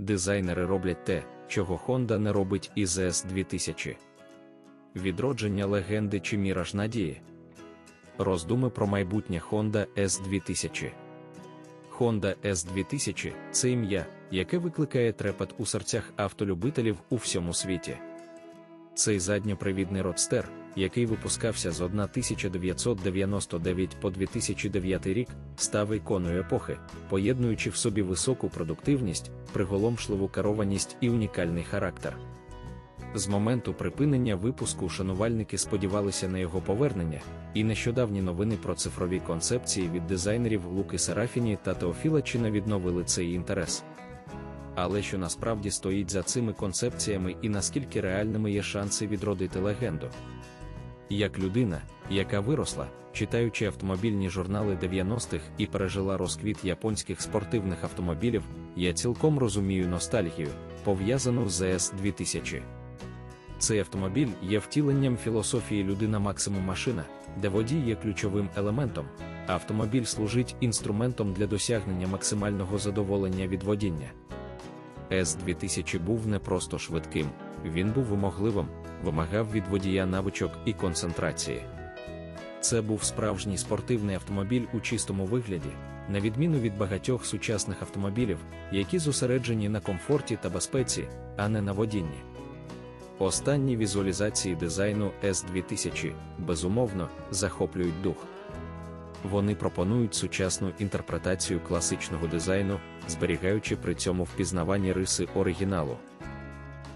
дизайнери роблять те, чого Honda не робить із S2000. Відродження легенди чи міраж надії. Роздуми про майбутнє Honda S2000. Honda S2000 це ім'я, яке викликає трепет у серцях автолюбителів у всьому світі. Цей задньопривідний родстер, який випускався з 1999 по 2009 рік, став іконою епохи, поєднуючи в собі високу продуктивність, приголомшливу керованість і унікальний характер. З моменту припинення випуску шанувальники сподівалися на його повернення, і нещодавні новини про цифрові концепції від дизайнерів Луки Серафіні та Теофіла Чина відновили цей інтерес. Але що насправді стоїть за цими концепціями і наскільки реальними є шанси відродити легенду? Як людина, яка виросла, читаючи автомобільні журнали 90-х і пережила розквіт японських спортивних автомобілів, я цілком розумію ностальгію, пов'язану з ЗС 2000. Цей автомобіль є втіленням філософії людина максимум машина, де водій є ключовим елементом, а автомобіль служить інструментом для досягнення максимального задоволення від водіння. С-2000 був не просто швидким, він був вимогливим, вимагав від водія навичок і концентрації. Це був справжній спортивний автомобіль у чистому вигляді, на відміну від багатьох сучасних автомобілів, які зосереджені на комфорті та безпеці, а не на водінні. Останні візуалізації дизайну S2000, безумовно, захоплюють дух. Вони пропонують сучасну інтерпретацію класичного дизайну, зберігаючи при цьому впізнавані риси оригіналу.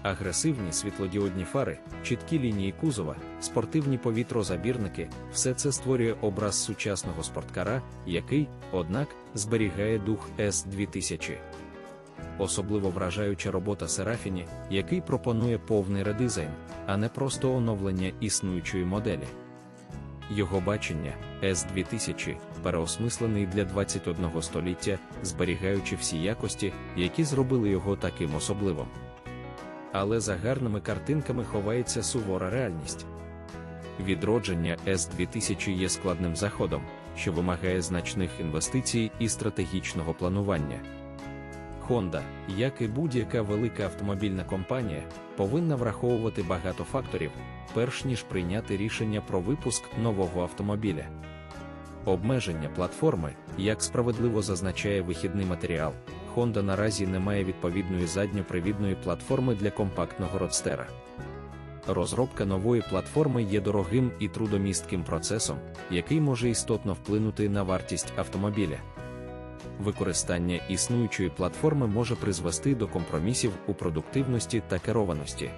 Агресивні світлодіодні фари, чіткі лінії кузова, спортивні повітрозабірники все це створює образ сучасного спорткара, який, однак, зберігає дух S2000. Особливо вражаюча робота Серафіні, який пропонує повний редизайн, а не просто оновлення існуючої моделі. Його бачення S2000 переосмислений для 21 століття, зберігаючи всі якості, які зробили його таким особливим. Але за гарними картинками ховається сувора реальність. Відродження S2000 є складним заходом, що вимагає значних інвестицій і стратегічного планування. Honda, як і будь-яка велика автомобільна компанія, повинна враховувати багато факторів, перш ніж прийняти рішення про випуск нового автомобіля. Обмеження платформи, як справедливо зазначає вихідний матеріал, Honda наразі не має відповідної задньопривідної платформи для компактного родстера. Розробка нової платформи є дорогим і трудомістким процесом, який може істотно вплинути на вартість автомобіля. Використання існуючої платформи може призвести до компромісів у продуктивності та керованості.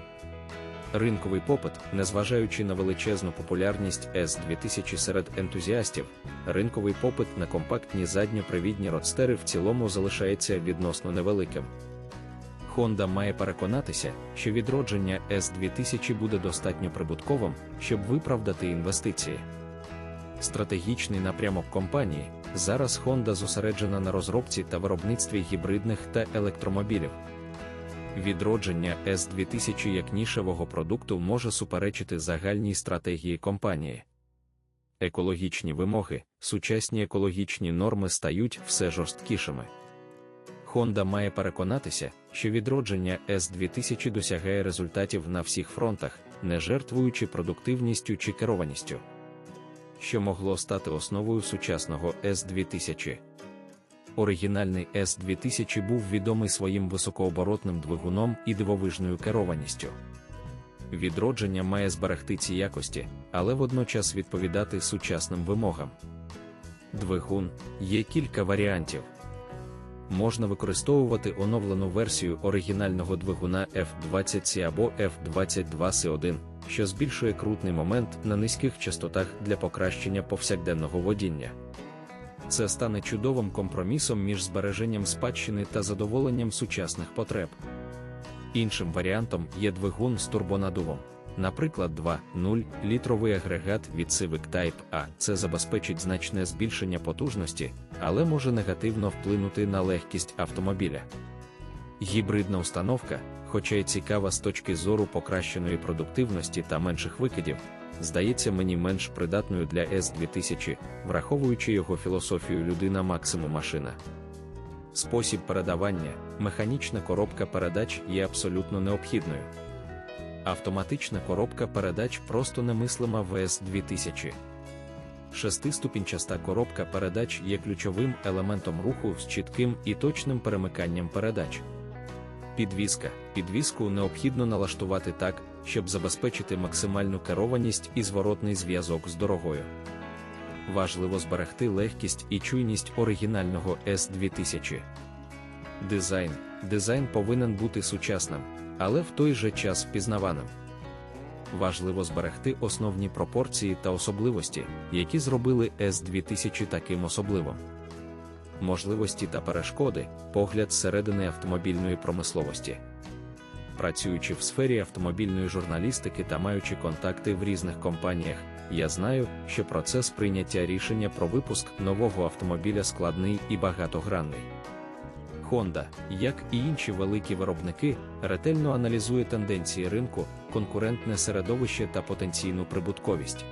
Ринковий попит, незважаючи на величезну популярність S2000 серед ентузіастів, ринковий попит на компактні задньопривідні родстери в цілому залишається відносно невеликим. Honda має переконатися, що відродження S2000 буде достатньо прибутковим, щоб виправдати інвестиції. Стратегічний напрямок компанії зараз Honda зосереджена на розробці та виробництві гібридних та електромобілів. Відродження S2000 як нішевого продукту може суперечити загальній стратегії компанії. Екологічні вимоги, сучасні екологічні норми стають все жорсткішими. Honda має переконатися, що відродження S2000 досягає результатів на всіх фронтах, не жертвуючи продуктивністю чи керованістю, що могло стати основою сучасного S2000. Оригінальний S2000 був відомий своїм високооборотним двигуном і дивовижною керованістю. Відродження має зберегти ці якості, але водночас відповідати сучасним вимогам. Двигун є кілька варіантів. Можна використовувати оновлену версію оригінального двигуна F20C або F22C1, що збільшує крутний момент на низьких частотах для покращення повсякденного водіння. Це стане чудовим компромісом між збереженням спадщини та задоволенням сучасних потреб. Іншим варіантом є двигун з турбонадувом, наприклад, 2.0 літровий агрегат від Civic Type A. Це забезпечить значне збільшення потужності, але може негативно вплинути на легкість автомобіля. Гібридна установка, хоча й цікава з точки зору покращеної продуктивності та менших викидів, здається мені менш придатною для S2000, враховуючи його філософію людина максимум машина. спосіб передавання, механічна коробка передач є абсолютно необхідною. Автоматична коробка передач просто немислима в С2000. Шестиступінчаста коробка передач є ключовим елементом руху з чітким і точним перемиканням передач. Підвізка. Підвізку необхідно налаштувати так, щоб забезпечити максимальну керованість і зворотний зв'язок з дорогою. Важливо зберегти легкість і чуйність оригінального S2000. Дизайн. Дизайн повинен бути сучасним, але в той же час впізнаваним. Важливо зберегти основні пропорції та особливості, які зробили S2000 таким особливим. Можливості та перешкоди, погляд зсередини автомобільної промисловості. Працюючи в сфері автомобільної журналістики та маючи контакти в різних компаніях, я знаю, що процес прийняття рішення про випуск нового автомобіля складний і багатогранний. Honda, як і інші великі виробники, ретельно аналізує тенденції ринку, конкурентне середовище та потенційну прибутковість.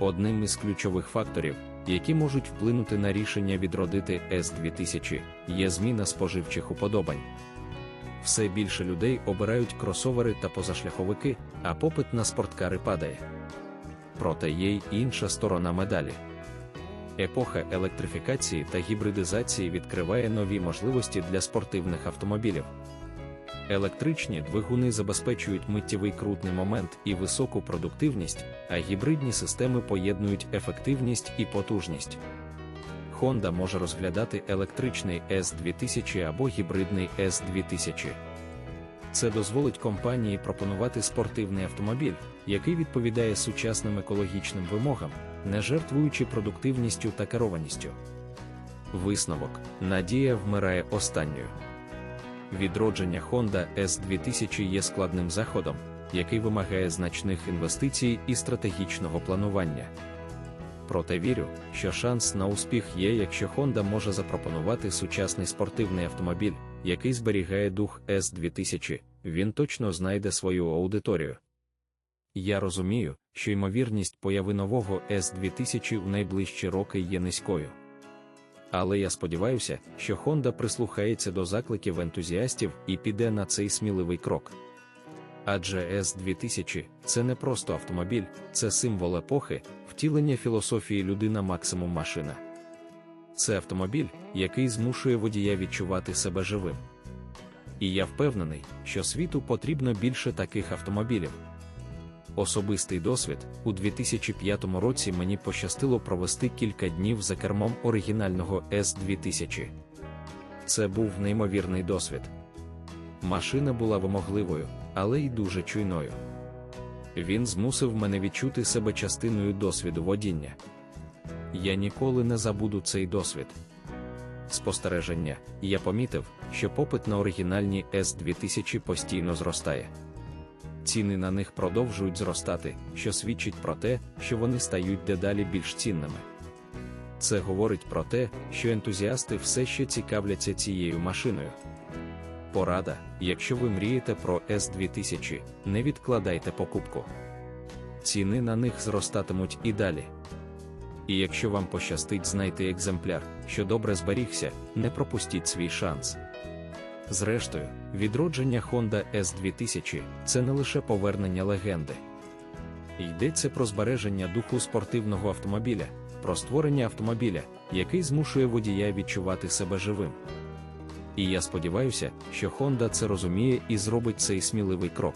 Одним із ключових факторів, які можуть вплинути на рішення відродити S2000, є зміна споживчих уподобань. Все більше людей обирають кросовери та позашляховики, а попит на спорткари падає. Проте є й інша сторона медалі. Епоха електрифікації та гібридизації відкриває нові можливості для спортивних автомобілів. Електричні двигуни забезпечують миттєвий крутний момент і високу продуктивність, а гібридні системи поєднують ефективність і потужність. Honda може розглядати електричний S2000 або гібридний S2000. Це дозволить компанії пропонувати спортивний автомобіль, який відповідає сучасним екологічним вимогам, не жертвуючи продуктивністю та керованістю. Висновок: Надія вмирає останньою. Відродження Honda S2000 є складним заходом, який вимагає значних інвестицій і стратегічного планування. Проте вірю, що шанс на успіх є, якщо Honda може запропонувати сучасний спортивний автомобіль, який зберігає дух S2000, він точно знайде свою аудиторію. Я розумію, що ймовірність появи нового S2000 у найближчі роки є низькою. Але я сподіваюся, що Honda прислухається до закликів ентузіастів і піде на цей сміливий крок. Адже S2000 це не просто автомобіль, це символ епохи, втілення філософії людина максимум машина. Це автомобіль, який змушує водія відчувати себе живим. І я впевнений, що світу потрібно більше таких автомобілів. Особистий досвід у 2005 році мені пощастило провести кілька днів за кермом оригінального S2000. Це був неймовірний досвід. Машина була вимогливою, але й дуже чуйною. Він змусив мене відчути себе частиною досвіду водіння. Я ніколи не забуду цей досвід. Спостереження, я помітив, що попит на оригінальні S2000 постійно зростає. Ціни на них продовжують зростати, що свідчить про те, що вони стають дедалі більш цінними. Це говорить про те, що ентузіасти все ще цікавляться цією машиною. Порада, якщо ви мрієте про S2000, не відкладайте покупку. Ціни на них зростатимуть і далі. І якщо вам пощастить знайти екземпляр, що добре зберігся, не пропустіть свій шанс. Зрештою, відродження Honda S2000 це не лише повернення легенди. Йдеться про збереження духу спортивного автомобіля, про створення автомобіля, який змушує водія відчувати себе живим. І я сподіваюся, що Honda це розуміє і зробить цей сміливий крок.